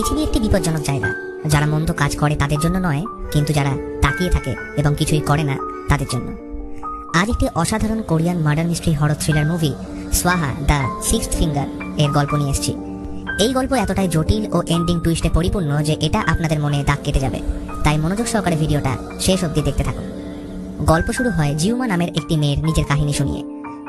পৃথিবী একটি বিপজ্জনক জায়গা। যারা মন্দ কাজ করে তাদের জন্য নয়, কিন্তু যারা তাকিয়ে থাকে এবং কিছুই করে না তাদের জন্য। আজ একটি অসাধারণ Korean murder mystery horror thriller movie Svaha the six finger, এর গল্প নিয়ে এসেছি। এই গল্প এতটাই জটিল ও এন্ডিং টুইস্টে পরিপূর্ণ যে এটা আপনাদের মনে দাগ কেটে যাবে। তাই মনোযোগ সহকারে ভিডিওটা শেষ অবধি দেখতে থাকুন। গল্প শুরু হয় জিউমা নামের একটি মেয়ের নিজের কাহিনী শুনিয়ে।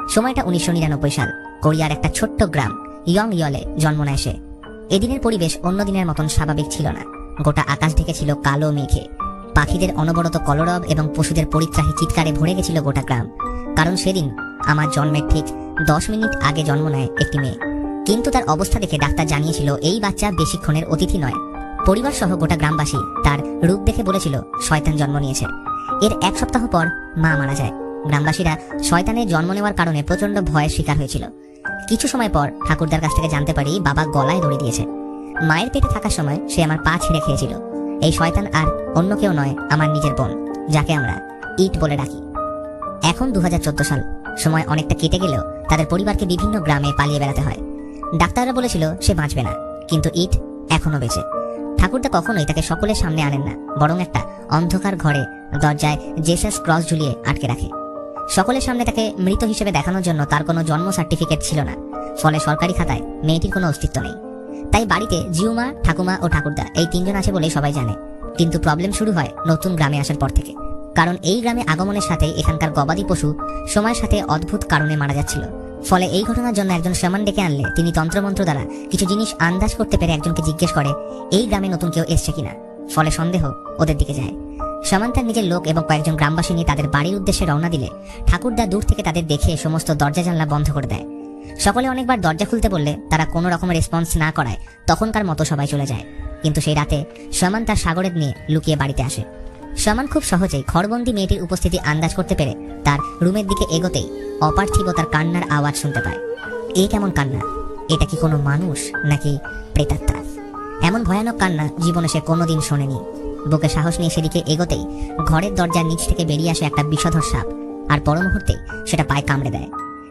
সময়টা উনিশশো নিরানব্বই সাল। কোরিয়ার একটা ছোট্ট গ্রাম ইয়ং ইয়লে জন্ম নেয় সে। এদিনের পরিবেশ অন্য দিনের মতন স্বাভাবিক ছিল না। গোটা আকাশ ঢেকে ছিল কালো মেঘে। পাখিদের অনবরত কলরব এবং পশুদের পরিত্রাহী চিৎকারে ভরে গেছিল গোটা গ্রাম। কারণ সেদিন আমার জন্মের ঠিক দশ মিনিট আগে জন্ম নেয় একটি মেয়ে। কিন্তু তার অবস্থা দেখে ডাক্তার জানিয়েছিল, এই বাচ্চা বেশিক্ষণের অতিথি নয়। পরিবার সহ গোটা গ্রামবাসী তার রূপ দেখে বলেছিল, শয়তান জন্ম নিয়েছে। এর এক সপ্তাহ পর মা মারা যায়। গ্রামবাসীরা শয়তানের জন্ম নেওয়ার কারণে প্রচণ্ড ভয়ের শিকার হয়েছিল। কিছু সময় পর ঠাকুরদার কাছ থেকে জানতে পারি বাবা গলায় দড়ি দিয়েছে। মায়ের পেটে থাকার সময় সে আমার পা ছিঁড়ে খেয়েছিল। এই শয়তান আর অন্য কেউ নয়, আমার নিজের বোন, যাকে আমরা ইট বলে ডাকি। এখন দু হাজার চোদ্দ সাল, সময় অনেকটা কেটে গেলেও তাদের পরিবারকে বিভিন্ন গ্রামে পালিয়ে বেড়াতে হয়। ডাক্তাররা বলেছিল সে বাঁচবে না, কিন্তু ইট এখনও বেঁচে। ঠাকুরদা কখনোই তাকে সকলের সামনে আনেন না, বরং একটা অন্ধকার ঘরে দরজায় জেসাস ক্রস ঝুলিয়ে আটকে রাখে। সকলের সামনে তাকে মৃত হিসেবে দেখানোর জন্য তার কোনো জন্ম সার্টিফিকেট ছিল না। ফলে সরকারি খাতায় মেয়েটির কোনো অস্তিত্ব নেই। তাই বাড়িতে জিউমা, ঠাকুমা ও ঠাকুরদা এই তিনজন আছে বলেই সবাই জানে। কিন্তু প্রবলেম শুরু হয় নতুন গ্রামে আসার পর থেকে। কারণ এই গ্রামে আগমনের সাথে এখানকার গবাদি পশু সময়ের সাথে অদ্ভুত কারণে মারা যাচ্ছিল। ফলে এই ঘটনার জন্য একজন শ্যামান ডেকে আনলে তিনি তন্ত্রমন্ত্র দ্বারা কিছু জিনিস আন্দাজ করতে পেরে একজনকে জিজ্ঞেস করে, এই গ্রামে নতুন কেউ এসছে কিনা? ফলে সন্দেহ ওদের দিকে যায়। শ্যামান তার নিজের লোক এবং কয়েকজন গ্রামবাসী নিয়ে তাদের বাড়ির উদ্দেশ্যে রওনা দিলে ঠাকুরদা দূর থেকে তাদের দেখে সমস্ত দরজা জানলা বন্ধ করে দেয়। সকলে অনেকবার দরজা খুলতে বললে তারা কোনো রকমের রেসপন্স না করায়, তখনকার মতো সবাই চলে যায়। কিন্তু সেই রাতে শ্যামান তার সাগরের নিয়ে লুকিয়ে বাড়িতে আসে। সমান খুব সহজেই ঘরবন্দি মেয়েটির উপস্থিতি আন্দাজ করতে পেরে তার রুমের দিকে এগোতেই অপার্থিব তার কান্নার আওয়াজ শুনতে পায়। এ কেমন কান্না? এটা কি কোনো মানুষ নাকি প্রেতাত্মা? এমন ভয়ানক কান্না জীবনে সে কোনোদিন শোনেনি। বুকে সাহস নিয়ে সেদিকে এগোতেই ঘরের দরজার নিচ থেকে বেরিয়ে আসে একটা বিষধর সাপ, আর পর মুহূর্তেই সেটা পায়ে কামড়ে দেয়।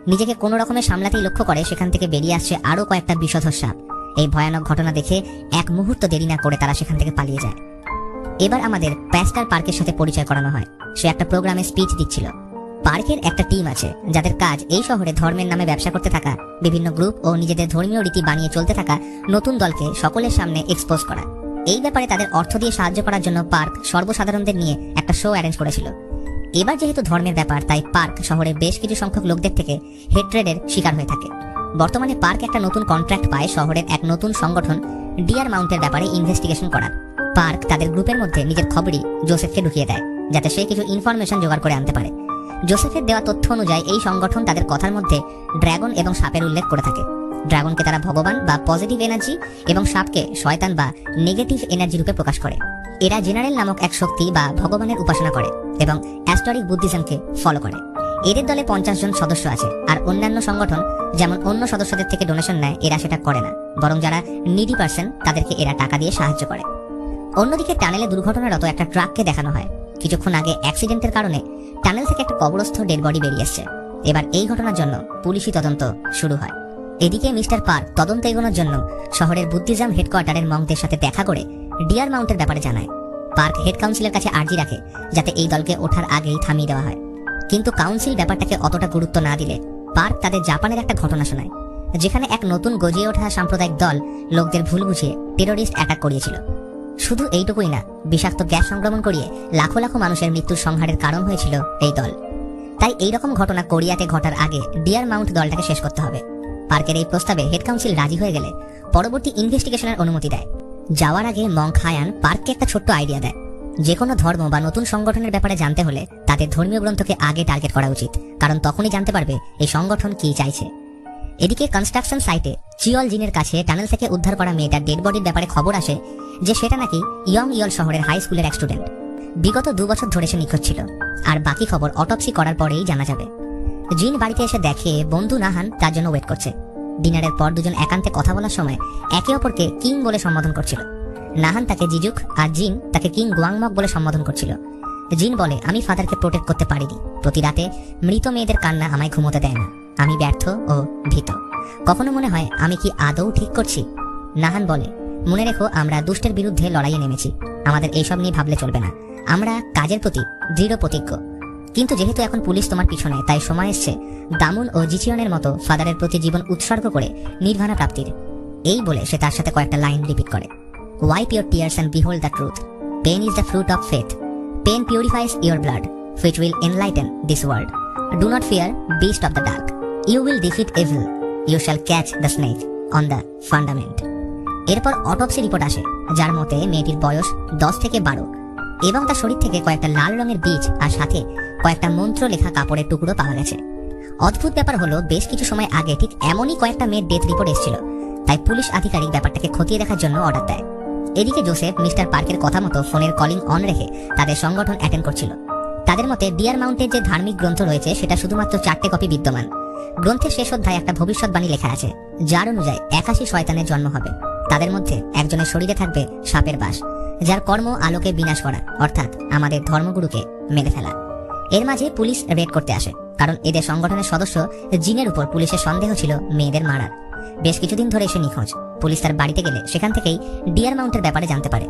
নিজেকে কোনো রকমের সামলাতেই লক্ষ্য করে সেখান থেকে বেরিয়ে আসছে আরও কয়েকটা বিষধর সাপ। এই ভয়ানক ঘটনা দেখে এক মুহূর্ত দেরি না করে তারা সেখান থেকে পালিয়ে যায়। এবার আমাদের প্যাস্টার পার্কের সাথে পরিচয় করানো হয়। সে একটা প্রোগ্রামে স্পিচ দিচ্ছিল। পার্কের একটা টিম আছে, যাদের কাজ এই শহরে ধর্মের নামে ব্যবসা করতে থাকা, বিভিন্ন গ্রুপ ও নিজেদের ধর্মীয় রীতি বানিয়ে চলতে থাকা নতুন দলকে সকলের সামনে এক্সপোজ করা। এই ব্যাপারে তাদের অর্থ দিয়ে সাহায্য করার জন্য পার্ক সর্বসাধারণদের নিয়ে একটা শো অ্যারেঞ্জ করেছিল। এবার যেহেতু ধর্মের ব্যাপার, তাই পার্ক শহরের বেশ কিছু সংখ্যক লোকদের থেকে হেট্রেডের শিকার হয়ে থাকে। বর্তমানে পার্ক একটা নতুন কন্ট্রাক্ট পায় শহরের এক নতুন সংগঠন ডিয়ার মাউন্টের ব্যাপারে ইনভেস্টিগেশন করার। পার্ক তাদের গ্রুপের মধ্যে নিজের খবরই জোসেফকে ঢুকিয়ে দেয়, যাতে সে কিছু ইনফরমেশন জোগাড় করে আনতে পারে। জোসেফের দেওয়া তথ্য অনুযায়ী এই সংগঠন তাদের কথার মধ্যে ড্রাগন এবং সাপের উল্লেখ করে থাকে। ড্রাগনকে তারা ভগবান বা পজিটিভ এনার্জি এবং সাপকে শয়তান বা নেগেটিভ এনার্জি রূপে প্রকাশ করে। এরা জেনারেল নামক এক শক্তি বা ভগবানের উপাসনা করে এবং অ্যাস্টরিক বুদ্ধিজমকে ফলো করে। এদের দলে পঞ্চাশ জন সদস্য আছে আর অন্যান্য সংগঠন যেমন অন্য সদস্যদের থেকে ডোনেশন নেয়, এরা সেটা করে না। বরং যারা নিডি পার্সন, তাদেরকে এরা টাকা দিয়ে সাহায্য করে। অন্যদিকে টানেলে দুর্ঘটনারত একটা ট্রাককে দেখানো হয়। কিছুক্ষণ আগে অ্যাক্সিডেন্টের কারণে টানেল থেকে একটা কবরস্থ ডেড বডি বেরিয়ে আসছে এবার এই ঘটনার জন্য পুলিশি তদন্ত শুরু হয়। এদিকে মিস্টার পার্ক তদন্ত এগোনোর জন্য শহরের বুদ্ধিজাম হেডকোয়ার্টারের মঙ্কদের সাথে দেখা করে ডিয়ার মাউন্টের ব্যাপারে জানায়। পার্ক হেড কাউন্সিলের কাছে আর্জি রাখে যাতে এই দলকে ওঠার আগেই থামিয়ে দেওয়া হয়। কিন্তু কাউন্সিল ব্যাপারটাকে অতটা গুরুত্ব না দিলে পার্ক তাদের জাপানের একটা ঘটনা শোনায়, যেখানে এক নতুন গজিয়ে ওঠা সাম্প্রদায়িক দল লোকদের ভুল বুঝিয়ে টেরোরিস্ট অ্যাটাক করিয়েছিল। শুধু এইটুকুই না, বিষাক্ত গ্যাস সংক্রমণ করিয়ে লাখো লাখো মানুষের মৃত্যুর সংহারের কারণ হয়েছিল এই দল। তাই এইরকম ঘটনা কোরিয়াতে ঘটার আগে ডিয়ার মাউন্ট দলটাকে শেষ করতে হবে। পার্কের এই প্রস্তাবে হেড কাউন্সিল রাজি হয়ে গেলে পরবর্তী ইনভেস্টিগেশনের অনুমতি দেয়। যাওয়ার আগে মং খায়ান পার্ককে একটা ছোট্ট আইডিয়া দেয়। যে কোনো ধর্ম বা নতুন সংগঠনের ব্যাপারে জানতে হলে তাদের ধর্মীয় গ্রন্থকে আগে টার্গেট করা উচিত, কারণ তখনই জানতে পারবে এই সংগঠন কি চাইছে। এদিকে কনস্ট্রাকশন সাইটে চিয়ল জিনের কাছে টানেল থেকে উদ্ধার করা মেয়েটার ডেড বডির ব্যাপারে খবর আসে যে সেটা নাকি ইয়ং ইয়ল শহরের হাই স্কুলের এক স্টুডেন্ট। বিগত দু বছর ধরে সে নিখোঁজ ছিল, আর বাকি খবর অটপসি করার পরেই জানা যাবে। জিন বাড়িতে এসে দেখে বন্ধু নাহান তার জন্য ওয়েট করছে। ডিনারের পর দুজন একান্তে কথা বলার সময় একে অপরকে কিং বলে সম্বোধন করছিল। নাহান তাকে জিজুক আর জিন তাকে কিং গুয়াংমক বলে সম্বোধন করছিল। জিন বলে, আমি ফাদারকে প্রোটেক্ট করতে পারিনি। প্রতি রাতে মৃত মেয়েদের কান্না আমায় ঘুমোতে দেয় না। আমি ব্যর্থ ও ভীত। কখনো মনে হয় আমি কি আদৌ ঠিক করছি? নাহান বলে, মনে রেখো, আমরা দুষ্টের বিরুদ্ধে লড়াইয়ে নেমেছি। আমাদের এইসব নিয়ে ভাবলে চলবে না। আমরা কাজের প্রতি দৃঢ় প্রতিজ্ঞ। কিন্তু যেহেতু এখন পুলিশ তোমার পিছনে তাই সময় এসছে দামুন ও জিচিয়নের মতো ফাদারের প্রতি জীবন উৎসর্গ করে নির্বাণা প্রাপ্তির এই বলে সে তার সাথে কয়েকটা লাইন রিপিট করে wipe your tears and behold the truth pain is the fruit of faith pain purifies your blood which will enlighten this world. Do not fear, beast of the dark. You will defeat evil. You shall catch the snake on the fundament. এরপর autopsy report আসে যার মতে মেয়েটির বয়স দশ থেকে বারো এবং তার শরীর থেকে কয়েকটা লাল রঙের বীজ আর সাথে কয়েকটা মন্ত্র লেখা কাপড়ের টুকরো পাওয়া গেছে। অদ্ভুত ব্যাপার হলো, বেশ কিছু সময় আগে ঠিক এমনই কয়েকটা মেয়ের ডেথ রিপোর্ট এসেছিল। তাই পুলিশ আধিকারিক ব্যাপারটাকে খতিয়ে দেখার জন্য অর্ডার দেয়। এদিকে জোসেফ, মিস্টার পার্কের কথা মতো ফোনের কলিং অন রেখে তাদের সংগঠন অ্যাটেন্ড করছিল। তাদের মতে ডিয়ার মাউন্টের যে ধার্মিক গ্রন্থ রয়েছে, সেটা শুধুমাত্র চারটে কপি বিদ্যমান। গ্রন্থের শেষ অধ্যায় একটা ভবিষ্যৎবাণী লেখা আছে, যার অনুযায়ী একাশি শয়তানের জন্ম হবে। তাদের মধ্যে একজনের শরীরে থাকবে সাপের বাস, যার কর্ম আলোকে বিনাশ করা, অর্থাৎ আমাদের ধর্মগুরুকে মেরে ফেলা। এর মাঝে পুলিশ রেড করতে আসে, কারণ এদের সংগঠনের সদস্য জিনের উপর পুলিশের সন্দেহ ছিল মেয়েদের মারার। বেশ কিছুদিন ধরে সে নিখোঁজ। পুলিশ তার বাড়িতে গেলে সেখান থেকেই ডিয়ার মাউন্টের ব্যাপারে জানতে পারে।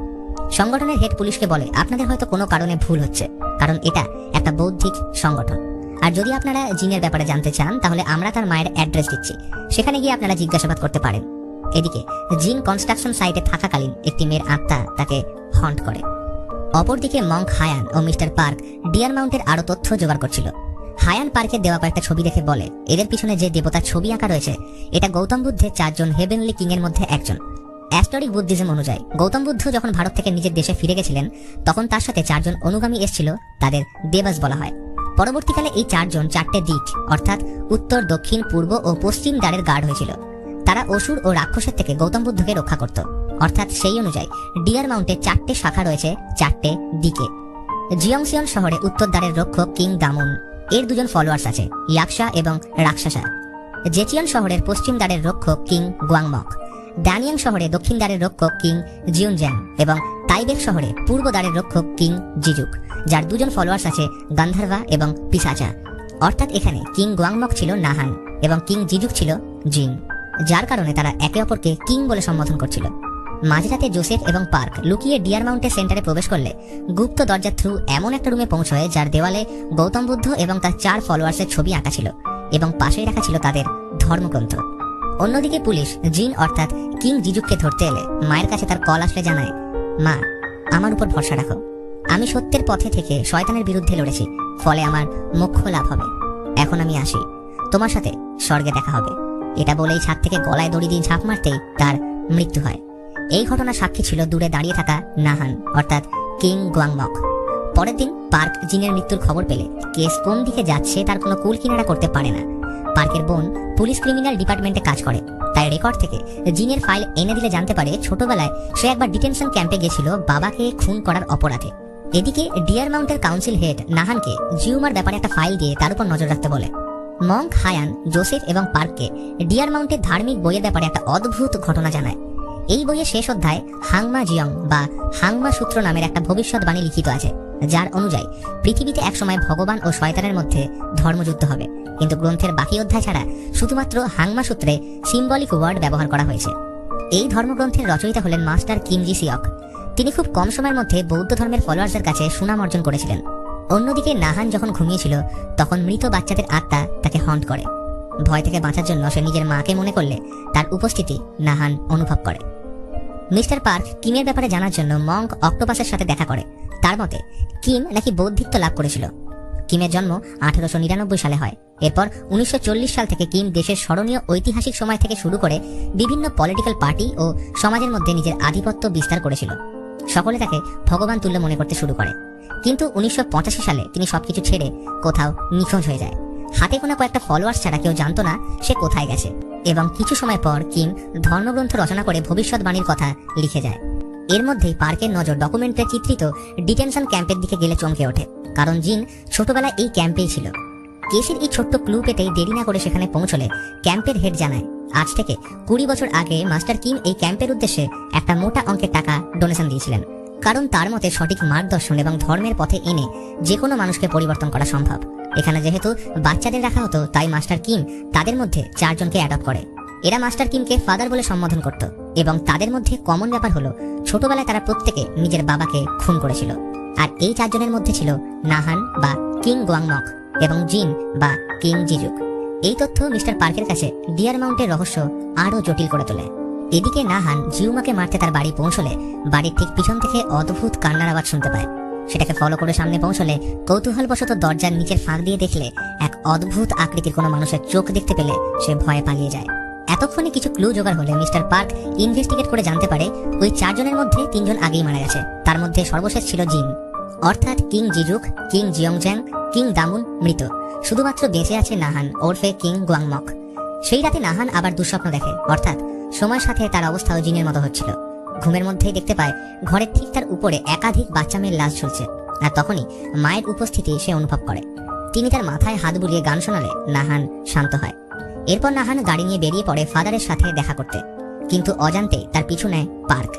সংগঠনের হেড পুলিশকে বলে, আপনাদের হয়তো কোনো কারণে ভুল হচ্ছে, কারণ এটা একটা বৌদ্ধিক সংগঠন। আর যদি আপনারা জিনের ব্যাপারে জানতে চান, তাহলে আমরা তার মায়ের অ্যাড্রেস দিচ্ছি। সেখানে গিয়ে আপনারা জিজ্ঞাসাবাদ করতে পারেন। এদিকে, জিন কনস্ট্রাকশন সাইটে থাকাকালীন একটি মেয়ের আত্মা তাকে হন্ট করে। অপরদিকে মঙ্ক হায়ান ও মিস্টার পার্ক ডিয়ার মাউন্টের আরও তথ্য জোগাড় করছিল। হায়ান পার্কের দেওয়া কয়েকটা ছবি দেখে বলে, এদের পিছনে যে দেবতার ছবি আঁকা রয়েছে, এটা গৌতম বুদ্ধের চারজন হেভেনলি কিং এর মধ্যে একজন। অ্যাস্টরিক বুদ্ধিজম অনুযায়ী, গৌতম বুদ্ধ যখন ভারত থেকে নিজের দেশে ফিরে গেছিলেন, তখন তার সাথে চারজন অনুগামী এসেছিল, তাদের দেবাস বলা হয়। পরবর্তীকালে এই চারজন চারটে দিক অর্থাৎ উত্তর, দক্ষিণ, পূর্ব ও পশ্চিম দ্বারের গার্ড হয়েছিল। তারা অসুর ও রাক্ষসের থেকে গৌতম বুদ্ধকে রক্ষা করত। অর্থাৎ সেই অনুযায়ী ডিয়ার মাউন্টে চারটে শাখা রয়েছে চারটে দিকে। জিয়ংসিয়ন শহরে উত্তর দ্বারের রক্ষক কিং দামুন। এর দুজন ফলোয়ার্স আছে, ইয়াকশা এবং রাক্ষসা জেচিয়ন শহরের পশ্চিম দ্বারের রক্ষক কিং গুয়াংমক। ড্যানিয়াং শহরে দক্ষিণ দ্বারের রক্ষক কিং জিউনজ্যাং এবং তাইবেক শহরে পূর্ব দ্বারের রক্ষক কিং জিজুক, যার দুজন ফলোয়ার্স আছে গান্ধারভা এবং পিসাচা। অর্থাৎ এখানে কিং গুয়াংমক ছিল নাহান এবং কিং জিজুক ছিল জিং যার কারণে তারা একে অপরকে কিং বলে সম্বোধন করছিল। মাঝরাতে জোসেফ এবং পার্ক লুকিয়ে ডিয়ার মাউন্টের সেন্টারে প্রবেশ করলে গুপ্ত দরজার থ্রু এমন একটা রুমে পৌঁছয় যার দেওয়ালে গৌতম বুদ্ধ এবং তার চার ফলোয়ার্সের ছবি আঁকা ছিল এবং পাশেই রাখা ছিল তাদের ধর্মগ্রন্থ। অন্যদিকে পুলিশ জিন অর্থাৎ কিং জিজুককে ধরতে এলে মায়ের কাছে তার কল আসলে জানায়, মা, আমার উপর ভরসা রাখো। আমি সত্যের পথে থেকে শয়তানের বিরুদ্ধে লড়েছি, ফলে আমার মোক্ষ লাভ হবে। এখন আমি আসি। তোমার সাথে স্বর্গে দেখা হবে। এটা বলেই ছাদ থেকে গলায় দড়ি দিয়ে ঝাঁপ মারতেই তার মৃত্যু হয়। এই ঘটনা সাক্ষী ছিল দূরে দাঁড়িয়ে থাকা নাহান, অর্থাৎ কিং গুয়াংমক। পরের দিন পার্ক জিনের মৃত্যুর খবর পেলে কেস কোন দিকে যাচ্ছে তার কোনো কুল কিনারা করতে পারে না। পার্কের বোন পুলিশ ক্রিমিনাল ডিপার্টমেন্টে কাজ করে, তাই রেকর্ড থেকে জিনের ফাইল এনে দিলে জানতে পারে ছোটবেলায় সে একবার ডিটেনশন ক্যাম্পে গেছিল বাবাকে খুন করার অপরাধে। এদিকে ডিয়ার মাউন্টের কাউন্সিল হেড নাহানকে জিউমার ব্যাপারে একটা ফাইল দিয়ে তার উপর নজর রাখতে বলে। মঙ্ক হায়ান, জোসেফ এবং পার্ককে ডিয়ার মাউন্টের ধার্মিক বইয়ের ব্যাপারে একটা অদ্ভুত ঘটনা জানায়। এই বইয়ের শেষ অধ্যায় হাংমা জিয়ং বা হাংমা সূত্র নামের একটা ভবিষ্যৎবাণী লিখিত আছে, যার অনুযায়ী পৃথিবীতে একসময় ভগবান ও শয়তানের মধ্যে ধর্মযুদ্ধ হবে। কিন্তু গ্রন্থের বাকি অধ্যায় ছাড়া শুধুমাত্র হাংমা সূত্রে সিম্বলিক ওয়ার্ড ব্যবহার করা হয়েছে। এই ধর্মগ্রন্থের রচয়িতা হলেন মাস্টার কিমজি সিয়ক। তিনি খুব কম সময়ের মধ্যে বৌদ্ধ ধর্মের ফলোয়ার্সদের কাছে সুনাম অর্জন করেছিলেন। অন্যদিকে নাহান যখন ঘুমিয়েছিল, তখন মৃত বাচ্চাদের আত্মা তাকে হন্ট করে। ভয় থেকে বাঁচার জন্য সে নিজের মাকে মনে করলে তার উপস্থিতি নাহান অনুভব করে। মিস্টার পার্ক কিমের ব্যাপারে জানার জন্য মঙ্ক অক্টোপাসের সাথে দেখা করে। তার মতে, কিম নাকি বৌদ্ধিত্ব লাভ করেছিল। কিমের জন্ম আঠারোশো নিরানব্বই সালে হয়। এরপর উনিশশো চল্লিশ সাল থেকে কিম দেশের স্মরণীয় ঐতিহাসিক সময় থেকে শুরু করে বিভিন্ন পলিটিক্যাল পার্টি ও সমাজের মধ্যে নিজের আধিপত্য বিস্তার করেছিল। সকলে তাকে ভগবান তুল্য মনে করতে শুরু করে। কিন্তু উনিশশো পঁচাশি সালে তিনি সবকিছু ছেড়ে কোথাও নিখোঁজ হয়ে যায়। হাতে কোনো কয়েকটা ফলোয়ার্স ছাড়া কেউ জানতো না সে কোথায় গেছে। এবং কিছু সময় পর কিম ধর্মগ্রন্থ রচনা করে ভবিষ্যৎবাণীর কথা লিখে যায়। এর মধ্যেই পার্কের নজর ডকুমেন্টে চিত্রিত ডিটেনশন ক্যাম্পের দিকে গেলে চমকে ওঠে। কারণ জিন ছোটবেলায় এই ক্যাম্পেই ছিল। কেসের এই ছোট্ট ক্লু পেতেই দেরি না করে সেখানে পৌঁছলে ক্যাম্পের হেড জানায়, আজ থেকে কুড়ি বছর আগে মাস্টার কিম এই ক্যাম্পের উদ্দেশ্যে একটা মোটা অঙ্কের টাকা ডোনেশন দিয়েছিলেন। কারণ তার মতে সঠিক মার্গদর্শন এবং ধর্মের পথে এনে যে কোনো মানুষকে পরিবর্তন করা সম্ভব। এখানে যেহেতু বাচ্চাদের রাখা হতো, তাই মাস্টার কিম তাদের মধ্যে চারজনকে অ্যাডপ্ট করে। এরা মাস্টার কিমকে ফাদার বলে সম্বোধন করত এবং তাদের মধ্যে কমন ব্যাপার হলো, ছোটবেলায় তারা প্রত্যেকে নিজের বাবাকে খুন করেছিল। আর এই চারজনের মধ্যে ছিল নাহান বা কিং গোয়াংমক এবং জিন বা কিং জিজুক। এই তথ্য মিস্টার পার্কের কাছে ডিয়ার মাউন্টের রহস্য আরও জটিল করে তোলে। এদিকে নাহান জিউমাকে মারতে তার বাড়ি পৌঁছলে বাড়ির ঠিক পিছন থেকে অদ্ভুত কান্নার আওয়াজ শুনতে পায়। সেটাকে ফলো করে সামনে পৌঁছলে কৌতূহলবশত দরজার নিচের ফাঁক দিয়ে দেখলে এক অদ্ভুত আকৃতির কোনো মানুষের চোখ দেখতে পেলে সে ভয়ে পালিয়ে যায়। এতক্ষণে কিছু ক্লু জোগাড় হলে মিস্টার পার্ক ইনভেস্টিগেট করে জানতে পারে ওই চারজনের মধ্যে তিনজন আগেই মারা গেছে। তার মধ্যে সর্বশেষ ছিল জিন। অর্থাৎ কিং জিজুক কিং জিয়ংজ্যাং, কিং দামুন মৃত। শুধুমাত্র বেঁচে আছে নাহান, ওরফে কিং গুয়াংমক। সেই রাতে নাহান আবার দুঃস্বপ্ন দেখে। অর্থাৎ সময়ের সাথে তার অবস্থাও জিনের মতো হচ্ছিল। ঘুমের মধ্যেই দেখতে পায়, ঘরের ঠিক তার উপরে একাধিক বাচ্চা মেয়ের লাশ ঝুলছে। আর তখনই মায়ের উপস্থিতি সে অনুভব করে। তিনি তার মাথায় হাত বুলিয়ে গান শোনালে নাহান শান্ত হয়। এরপর নাহান গাড়ি নিয়ে বেরিয়ে পড়ে ফাদারের সাথে দেখা করতে। কিন্তু অজান্তে তার পিছু নেয় পার্ক।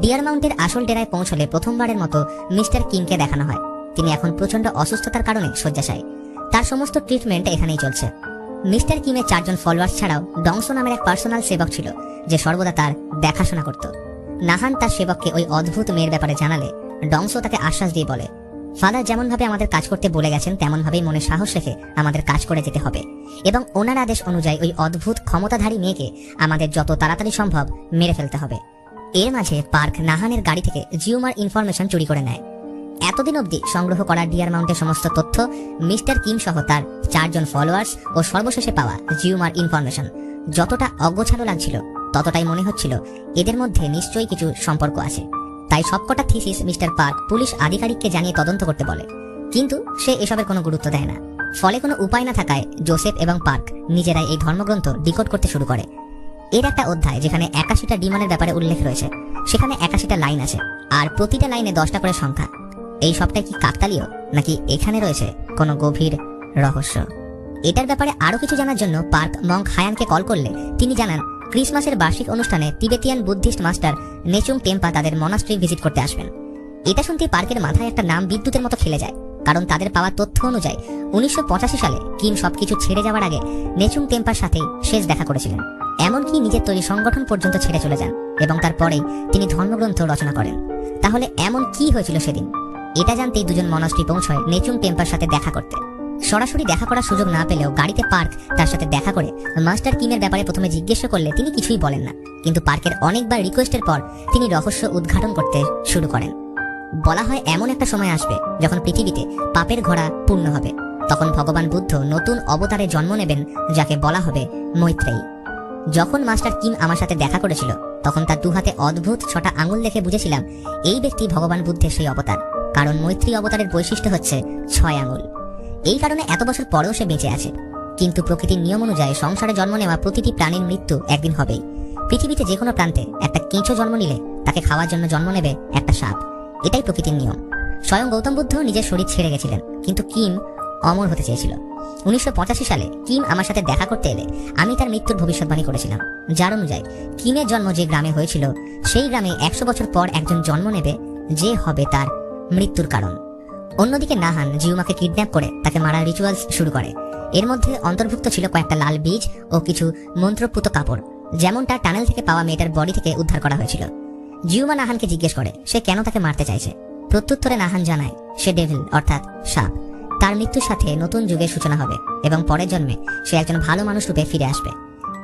ডিয়ার মাউন্টের আসল ডেরায় পৌঁছলে প্রথমবারের মতো মিস্টার কিংকে দেখানো হয়। তিনি এখন প্রচণ্ড অসুস্থতার কারণে শয্যাশায়ী। তার সমস্ত ট্রিটমেন্ট এখানেই চলছে। মিস্টার কিমের চারজন ফলোয়ার্স ছাড়াও ডংস নামের এক পার্সোনাল সেবক ছিল, যে সর্বদা তার দেখাশোনা করত। নাহান তার সেবককে ওই অদ্ভুত মেয়ের ব্যাপারে জানালে। ডংসো তাকে আশ্বাস দিয়ে বলে, ফাদার যেমন ভাবে আমাদের কাজ করতে বলে গেছেন তেমন ভাবেই মনে সাহস রেখে আমাদের কাজ করে যেতে হবে। এবং ওনার আদেশ অনুযায়ী ওই অদ্ভুত ক্ষমতাধারী মেয়েকে আমাদের যত তাড়াতাড়ি সম্ভব মেরে ফেলতে হবে। এর মাঝে পার্ক নাহানের গাড়ি থেকে জিউমার ইনফরমেশন চুরি করে নেয়। এতদিন অবধি সংগ্রহ করা ডিয়ার মাউন্টের সমস্ত তথ্য মিস্টার কিম সহ তার চারজন ফলোয়ার্স ও সর্বশেষে পাওয়া জিউমার ইনফরমেশন। যতটা অগোছালো লাগছিল। ততটাই মনে হচ্ছিল, এদের মধ্যে নিশ্চয়ই কিছু সম্পর্ক আছে। তাই সবকটা থিসিস মিস্টার পার্ক পুলিশ আধিকারিককে জানিয়ে তদন্ত করতে বলে। কিন্তু সে এসবের কোনো গুরুত্ব দেয় না। ফলে কোনো উপায় না থাকায় জোসেফ এবং পার্ক নিজেরাই এই ধর্মগ্রন্থ ডিকোড করতে শুরু করে। এর একটা অধ্যায় যেখানে একাশিটা ডিমনের ব্যাপারে উল্লেখ রয়েছে। সেখানে একাশিটা লাইন আছে, আর প্রতিটা লাইনে দশটা করে সংখ্যা। এই সবটাই কি কাকতালীয়, নাকি এখানে রয়েছে কোনো গভীর রহস্য? এটার ব্যাপারে আরও কিছু জানার জন্য পার্ক মঙ্ক হায়ানকে কল করলে তিনি জানান ক্রিসমাসের বার্ষিক অনুষ্ঠানে Tibetan Buddhist master Nechung Tempa তাদের মনাস্ট্রি ভিজিট করতে আসবেন। এটা শুনতে পার্কের মাথায় একটা নাম বিদ্যুতের মতো খেলে যায়, কারণ তাদের পাওয়া তথ্য অনুযায়ী উনিশশো পঁচাশি সালে কিম সবকিছু ছেড়ে যাওয়ার আগে নেচুং টেম্পার সাথেই শেষ দেখা করেছিলেন। এমনকি নিজের তৈরি সংগঠন পর্যন্ত ছেড়ে চলে যান, এবং তারপরেই তিনি ধর্মগ্রন্থ রচনা করেন। তাহলে এমন কি হয়েছিল সেদিন? এটা জানতেই দুজন মনাস্ট্রি পৌঁছয় নেচুং টেম্পার সাথে দেখা করতে। সরাসরি দেখা করার সুযোগ না পেলেও গাড়িতে পার্ক, তার সাথে দেখা করে মাস্টার কিমের ব্যাপারে প্রথমে জিজ্ঞেস করলে তিনি কিছুই বলেন না। কিন্তু পার্কের অনেকবার রিকোয়েস্টের পর তিনি রহস্য উদ্ঘাটন করতে শুরু করেন। বলা হয় এমন একটা সময় আসবে যখন পৃথিবীতে পাপের ঘোড়া পূর্ণ হবে। তখন ভগবান বুদ্ধ নতুন অবতারে জন্ম নেবেন, যাকে বলা হবে মৈত্রেয়ী। যখন মাস্টার কিম আমার সাথে দেখা করেছিল, তখন তার দুহাতে অদ্ভুত ছটা আঙুল দেখে বুঝেছিলাম, এই ব্যক্তি ভগবান বুদ্ধের সেই অবতার। কারণ মৈত্রী অবতারের বৈশিষ্ট্য হচ্ছে ছয় আঙুল। এই কারণে এত বছর পরেও সে বেঁচে আছে। কিন্তু প্রকৃতির নিয়ম অনুযায়ী সংসারে জন্ম নেওয়া প্রতিটি প্রাণীর মৃত্যু একদিন হবেই। পৃথিবীতে যে কোনো প্রান্তে একটা কেঁচো জন্ম নিলে তাকে খাওয়ার জন্য জন্ম নেবে একটা সাপ। এটাই প্রকৃতির নিয়ম। স্বয়ং গৌতম বুদ্ধ নিজের শরীর ছেড়ে গেছিলেন, কিন্তু কিম অমর হতে চেয়েছিল। উনিশশো পঁচাশি সালে কিম আমার সাথে দেখা করতে এলে আমি তার মৃত্যুর ভবিষ্যৎবাণী করেছিলাম। যার অনুযায়ী, কিমের জন্ম যে গ্রামে হয়েছিল, সেই গ্রামে একশো বছর পর একজন জন্ম নেবে যে হবে তার মৃত্যুর কারণ। অন্যদিকে নাহান জিউমাকে কিডন্যাপ করে তাকে মারার রিচুয়ালস শুরু করে। এর মধ্যে অন্তর্ভুক্ত ছিল কয়েকটা লাল বীজ ও কিছু মন্ত্রপুত কাপড়, যেমনটা টানেল থেকে পাওয়া মেয়েটার বডি থেকে উদ্ধার করা হয়েছিল। জিউমা নাহানকে জিজ্ঞেস করে, সে কেন তাকে মারতে চাইছে? প্রত্যুত্তরে নাহান জানায়, সে ডেভিল অর্থাৎ সাপ। তার মৃত্যুর সাথে নতুন যুগের সূচনা হবে এবং পরের জন্মে সে একজন ভালো মানুষ রূপে ফিরে আসবে।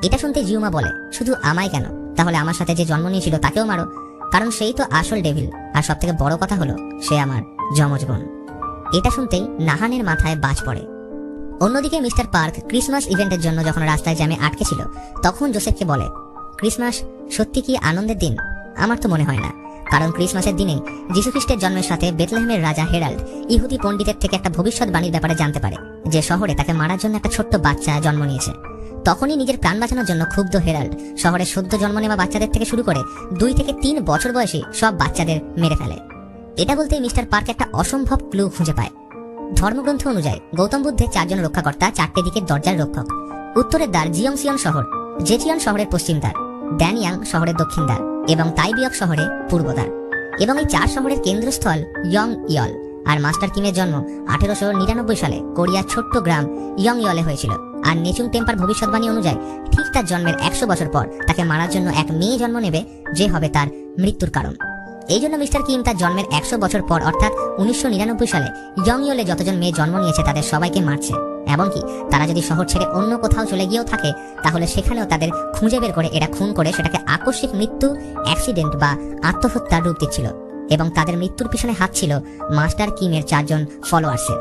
এটা শুনতে জিউমা বলে, শুধু আমায় কেন? তাহলে আমার সাথে যে জন্ম নিয়েছিল তাকেও মারো। কারণ সেই তো আসল ডেভিল আর সব থেকে বড় কথা হলো, সে আমার যমজ বোন। এটা শুনতেই নাহানের মাথায় বাজ পড়ে। অন্যদিকে মিস্টার পার্ক ক্রিসমাস ইভেন্টের জন্য যখন রাস্তায় জ্যামে আটকে ছিল, তখন জোসেফকে বলে, ক্রিসমাস, সত্যি কি আনন্দের দিন? আমার তো মনে হয় না। কারণ ক্রিসমাসের দিনে যীশুখ্রিস্টের জন্মের সাথে বেতলেহেমের রাজা হেরাল্ড ইহুদি পণ্ডিতের থেকে একটা ভবিষ্যৎবাণীর ব্যাপারে জানতে পারে, যে শহরে তাকে মারার জন্য একটা ছোট্ট বাচ্চা জন্ম নিয়েছে। তখনই নিজের প্রাণ বাঁচানোর জন্য ক্ষুব্ধ হেরাল্ড শহরে সদ্য জন্ম নেওয়া বাচ্চাদের থেকে শুরু করে দুই থেকে তিন বছর বয়সী সব বাচ্চাদের মেরে ফেলে। এটা বলতে মিস্টার পার্ক একটা অসম্ভব ক্লু খুঁজে পায়। ধর্মগ্রন্থ অনুযায়ী, গৌতম বুদ্ধের চারজন রক্ষাকর্তা, চারটে দিকের দরজার রক্ষক। উত্তরের দ্বার জিয়ংসিয়ন শহর জেচিয়ন শহরের পশ্চিম দ্বার ড্যানিয়াং শহরের দক্ষিণ দ্বার এবং তাইবিয়ক শহরে পূর্ব দ্বার এবং এই চার শহরের কেন্দ্রস্থল ইয়ং ইয়ল আর মাস্টার কিমের জন্ম আঠেরোশো নিরানব্বই সালে কোরিয়ার ছোট্ট গ্রাম ইয়ং ইয়লে হয়েছিল। আর নেচুং টেম্পার ভবিষ্যৎবাণী অনুযায়ী, ঠিক তার জন্মের একশো বছর পর তাকে মারার জন্য এক মেয়ে জন্ম নেবে, যে হবে তার মৃত্যুর কারণ। এই জন্য মিস্টার কিম তার জন্মের একশো বছর পর, অর্থাৎ উনিশশো নিরানব্বই সালে ইয়ং ইয়লে যতজন মেয়ে জন্ম নিয়েছে তাদের সবাইকে মারছে। এমনকি তারা যদি শহর ছেড়ে অন্য কোথাও চলে গিয়েও থাকে, তাহলে সেখানেও তাদের খুঁজে বের করে এরা খুন করে সেটাকে আকস্মিক মৃত্যু, অ্যাক্সিডেন্ট বা আত্মহত্যার রূপ দিচ্ছিল। এবং তাদের মৃত্যুর পিছনে হাত ছিল মাস্টার কিমের চারজন ফলোয়ার্সের।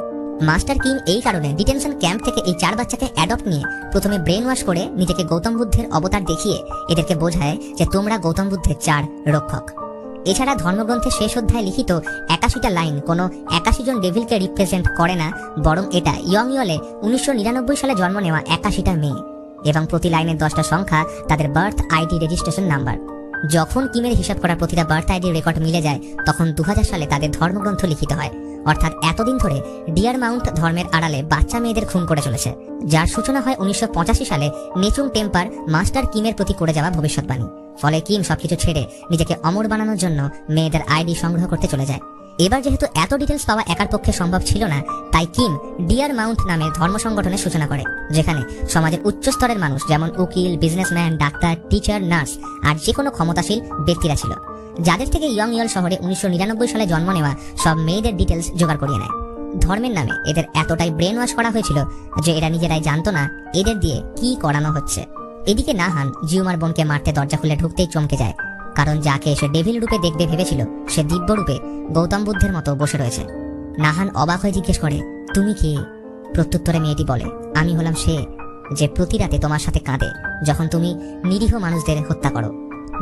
মাস্টার কিম এই কারণে ডিটেনশন ক্যাম্প থেকে এই চার বাচ্চাকে অ্যাডপ্ট নিয়ে প্রথমে ব্রেন ওয়াশ করে নিজেকে গৌতম বুদ্ধের অবতার দেখিয়ে এদেরকে বোঝায় যে তোমরা গৌতম বুদ্ধের চার রক্ষক। এছাড়া ধর্মগ্রন্থে শেষ অধ্যায় লিখিত একাশিটা লাইন কোনো একাশি জন ডেভিলকে রিপ্রেজেন্ট করে না, বরং এটা ইয়ং ইয়লে উনিশশো সালে জন্ম নেওয়া একাশিটা মেয়ে। এবং প্রতি লাইনের দশটা সংখ্যা তাদের বার্থ আইডি রেজিস্ট্রেশন নাম্বার যখন কিমের হিসাব করা প্রতিটা বার্থ আইডির রেকর্ড মিলে যায়, তখন দু হাজার সালে তাদের ধর্মগ্রন্থ লিখিত হয়। অর্থাৎ এতদিন ধরে ডিয়ার মাউন্ট ধর্মের আড়ালে বাচ্চা মেয়েদের খুন করে চলেছে, যার সূচনা হয় উনিশশো পঁচাশি সালে নেচুং টেম্পার মাস্টার কিমের প্রতি করে যাওয়া ভবিষ্যৎবাণী। ফলে কিম সবকিছু ছেড়ে নিজেকে অমর বানানোর জন্য মেয়েদের আইডি সংগ্রহ করতে চলে যায়। এবার যেহেতু এত ডিটেলস পাওয়া একার পক্ষে সম্ভব ছিল না, তাই কিম ডিয়ার মাউন্ট নামে ধর্ম সংগঠনের সূচনা করে, যেখানে সমাজের উচ্চ স্তরের মানুষ যেমন উকিল বিজনেসম্যান ডাক্তার টিচার নার্স আর যে কোনো ক্ষমতাশীল ব্যক্তিরা ছিল, যাদের থেকে ইয়ং ইয়ল শহরে উনিশশো নিরানব্বই সালে জন্ম নেওয়া সব মেয়েদের ডিটেলস জোগাড় করিয়ে নেয়। ধর্মের নামে এদের এতটাই ব্রেন ওয়াশ করা হয়েছিল যে এরা নিজেরাই জানতো না এদের দিয়ে কি করানো হচ্ছে। এদিকে নাহান জিউমার বোনকে মারতে দরজা খুলে ঢুকতেই চমকে যায়। কারণ যাকে সে ডেভিল রূপে দেখবে ভেবেছিল, সে দিব্য রূপে গৌতম বুদ্ধের মতো বসে রয়েছে। নাহান অবাক হয়ে জিজ্ঞেস করে, তুমি কি? প্রত্যুত্তরে মেয়েটি বলে, আমি হলাম সে যে প্রতি রাতে তোমার সাথে কাঁদে, যখন তুমি নিরীহ মানুষদের হত্যা করো।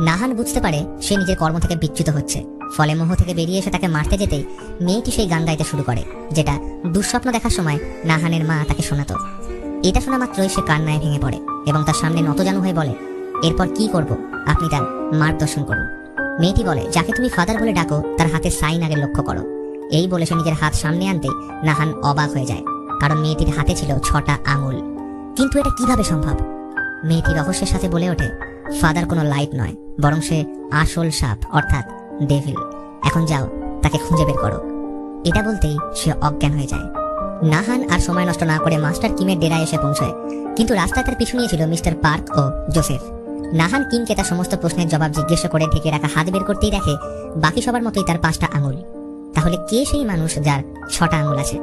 নাহান বুঝতে পারে সে নিজের কর্ম থেকে বিচ্যুত হচ্ছে। ফলে মোহ থেকে বেরিয়ে এসে তাকে মারতে যেতেই মেয়েটি সেই গান গাইতে শুরু করে, যেটা দুঃস্বপ্ন দেখার সময় নাহানের মা তাকে শোনাতো। এটা শোনা মাত্রই সে কান্নায় ভেঙে পড়ে এবং তার সামনে নতজানু হয়ে বলে, এরপর কি করব? আপনি তার মার্গদর্শন করুন মেয়েটি বলে, যাকে তুমি ফাদার বলে ডাকো, তার হাতে সাইন আগে লক্ষ্য করো। এই বলে সে নিজের হাত সামনে আনতেই নাহান অবাক হয়ে যায়, কারণ মেয়েটির হাতে ছিল ছটা আঙুল। কিন্তু এটা কীভাবে সম্ভব? মেয়েটি রহস্যের সাথে বলে ওঠে, ফাদার কোনো লাইট নয়, বরং সে আসল সাপ, অর্থাৎ ডেভিল। এখন যাও, তাকে খুঁজে বের করো। এটা বলতেই সে অজ্ঞান হয়ে যায়। নাহান আর সময় নষ্ট না করে মাস্টার কিমের ডেরায় এসে পৌঁছয়, কিন্তু রাস্তায় তার পিছু নিয়েছিল মিস্টার পার্ক ও জোসেফ। নাহান কিমকে তার সমস্ত প্রশ্নের জবাব জিজ্ঞেস করে ঢেকে রাখা হাত বের করতেই দেখে বাকি সবার মতোই তার পাঁচটা আঙুল। তাহলে কে সেই মানুষ যার ছটা আঙুল আছে?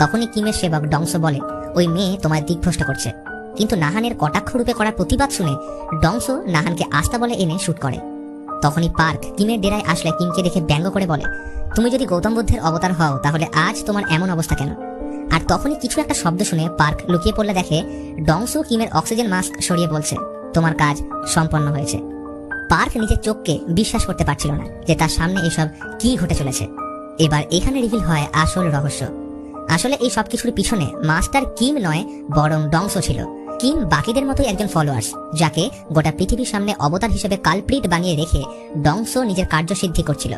তখনই কিমের সেবক ডংস বলে, ওই মেয়ে তোমায় দিকভ্রষ্ট করছে। কিন্তু নাহানের কটাক্ষ রূপে করা প্রতিবাদ শুনে ডংস নাহানকে আস্তা বলে এনে শুট করে। তখনই পার্ক কিমের ডেরায় আসলে কিমকে দেখে ব্যঙ্গ করে বলে, তুমি যদি গৌতম বুদ্ধের অবতার হও, তাহলে আজ তোমার এমন অবস্থা কেন? আর তখনই কিছু একটা শব্দ শুনে পার্ক লুকিয়ে পড়লে দেখে ডংসু কিমের অক্সিজেন মাস্ক সরিয়ে বলছে তোমার কাজ সম্পন্ন হয়েছে। পার্ক নিজের চোখকে বিশ্বাস করতে পারছিল না যে তার সামনে এসব কি ঘটে চলেছে। এবার এখানে রিভিল হয় আসল রহস্য। আসলে এই সব কিছুর পিছনে মাস্টার কিম নয়, বরং ডংসো ছিল। কিম বাকিদের মতোই একজন ফলোয়ার্স যাকে গোটা পৃথিবীর সামনে অবতার হিসেবে কালপ্রিট বানিয়ে রেখে ডংসো নিজের কার্যসিদ্ধি করছিল।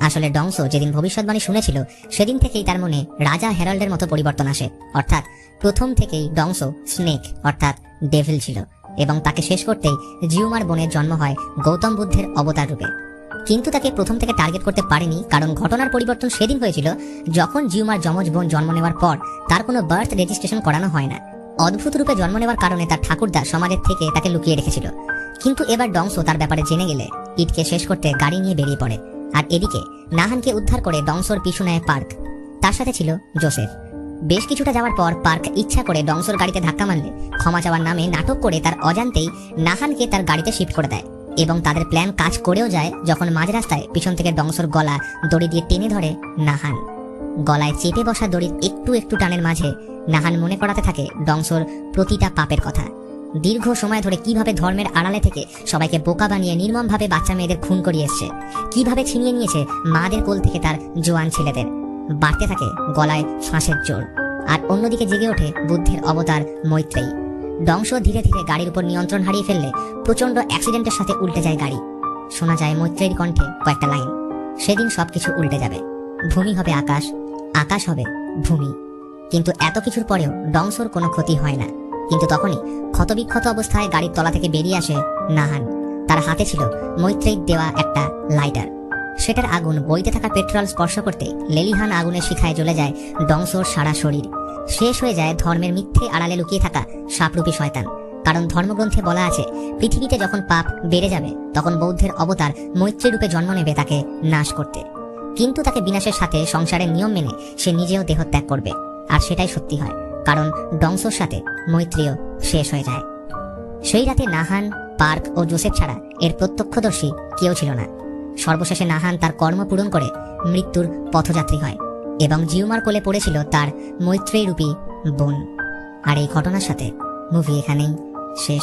আসলে ডংসো যেদিন ভবিষ্যৎবাণী শুনেছিল, সেদিন থেকেই তার মনে রাজা হেরাল্ডের মতো পরিবর্তন আসে। অর্থাৎ প্রথম থেকেই ডংসো স্নেক, অর্থাৎ ডেভিল ছিল। এবং তাকে শেষ করতেই জিউমার বোনের জন্ম হয় গৌতম বুদ্ধের অবতার রূপে। কিন্তু তাকে প্রথম থেকে টার্গেট করতে পারেনি কারণ ঘটনার পরিবর্তন সেদিন হয়েছিল যখন জিউমার যমজ বোন জন্ম নেওয়ার পর তার কোনো বার্থ রেজিস্ট্রেশন করানো হয় না। অদ্ভুত রূপে জন্ম নেওয়ার কারণে তার ঠাকুরদা সমাজের থেকে তাকে লুকিয়ে রেখেছিল। কিন্তু এবার ডংসো তার ব্যাপারে জেনে গেলে, ইটকে শেষ করতে গাড়ি নিয়ে বেরিয়ে পড়ে। আর এদিকে নাহানকে উদ্ধার করে ডংসোর পিছু নেয় পার্ক। তার সাথে ছিল জোসেফ। বেশ কিছুটা যাওয়ার পর পার্ক ইচ্ছা করে ডংসোর গাড়িতে ধাক্কা মারলে ক্ষমা চাওয়ার নামে নাটক করে তার অজান্তেই নাহানকে তার গাড়িতে শিফট করে দেয় এবং তাদের প্ল্যান কাজ করেও যায় যখন মাঝ রাস্তায় পিছন থেকে ডংসোর গলা দড়ি দিয়ে টেনে ধরে নাহান। গলায় চেপে বসা দড়ির একটু একটু টানের মাঝে নাহান মনে করাতে থাকে ডংসোর প্রতিটা পাপের কথা। দীর্ঘ সময় ধরে কীভাবে ধর্মের আড়ালে থেকে সবাইকে বোকা বানিয়ে নির্মমভাবে বাচ্চা মেয়েদের খুন করিয়ে এসছে, কীভাবে ছিনিয়ে নিয়েছে মাদের কোল থেকে তার জোয়ান ছেলেদের। বাড়তে থাকে গলায় ফাঁসের জোর। আর অন্যদিকে জেগে ওঠে বুদ্ধের অবতার মৈত্রেয়ী। ডংস ধীরে ধীরে গাড়ির উপর নিয়ন্ত্রণ হারিয়ে ফেললে প্রচণ্ড অ্যাক্সিডেন্টের সাথে উল্টে যায় গাড়ি। শোনা যায় মৈত্রেয়ীর কণ্ঠে কয়েকটা লাইন। সেদিন সবকিছু উল্টে যাবে। ভূমি হবে আকাশ। আকাশ হবে ভূমি। কিন্তু এত কিছুর পরেও ডংসোর কোনো ক্ষতি হয় না। কিন্তু তখনই ক্ষতবিক্ষত অবস্থায় গাড়ির তলা থেকে বেরিয়ে আসে নাহান। তার হাতে ছিল মৈত্রেয়ীর দেওয়া একটা লাইটার। সেটার আগুন, বইতে থাকা পেট্রোল স্পর্শ করতে লেলিহান আগুনের শিখায় জ্বলে যায় ডংসোর সারা শরীর। শেষ হয়ে যায় ধর্মের মিথ্যে আড়ালে লুকিয়ে থাকা সাপরূপী শয়তান। কারণ ধর্মগ্রন্থে বলা আছে, পৃথিবীতে যখন পাপ বেড়ে যাবে, তখন বৌদ্ধের অবতার মৈত্রী রূপে জন্ম নেবে তাকে নাশ করতে। কিন্তু তাকে বিনাশের সাথে সংসারের নিয়ম মেনে সে নিজেও দেহত্যাগ করবে। আর সেটাই সত্যি হয়, কারণ ডংসোর সাথে মৈত্রীও শেষ হয়ে যায়। সেই রাতে নাহান, পার্ক ও জোসেফ ছাড়া এর প্রত্যক্ষদর্শী কেউ ছিল না। সর্বশেষে নাহান তার কর্ম পূরণ করে মৃত্যুর পথযাত্রী হয় এবং জিউমার কোলে পড়েছিল তার মৈত্রেয়ী রূপী বোন। আর এই ঘটনার সাথে মুভি এখানেই শেষ।